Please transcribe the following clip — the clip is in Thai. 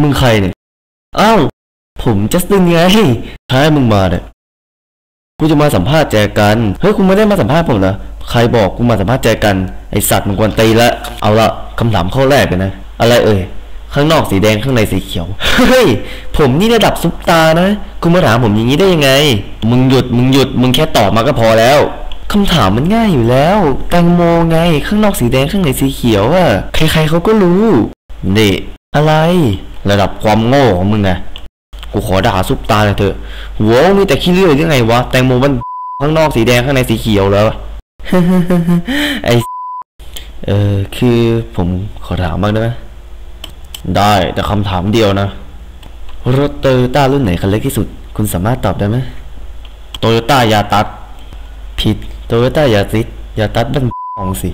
มึงใครเนี่ย อ้าว ผมจัสตินไงใช่มึงมาเนี่ย กูจะมาสัมภาษณ์แจกัน เฮ้ยคุณไม่ได้มาสัมภาษณ์ผมนะ ใครบอกกูมาสัมภาษณ์แจกัน ไอสัตว์มึงกวนตีละ เอาละคำถามข้อแรกเลยนะ อะไรเอ่ย ข้างนอกสีแดงข้างในสีเขียว เฮ้ย ผมนี่ระดับซุปตานะคุณมาถามผมอย่างนี้ได้ยังไง มึงหยุด มึงหยุด มึงแค่ตอบมาก็พอแล้วคำถามมันง่ายอยู่แล้ว แตงโมไง ข้างนอกสีแดงข้างในสีเขียวอะใครๆเขาก็รู้ นี่ อะไร ระดับความโง่ของมึงไงกูขอด่าซุปตาเลยเถอะหัวมีแต่ขี้เลื่อยยังไงวะแตงโมมันข้างนอกสีแดงข้างในสีเขียวแล้วไอเออคือผมขอถามบ้างได้ไหมได้แต่คำถามเดียวนะรถโตโยต้ารุ่นไหนคันเล็กที่สุด คุณสามารถตอบได้ไหมโตโยต้ายาตัสผิดโตโยต้ายาซิสยาตัสมันของสิ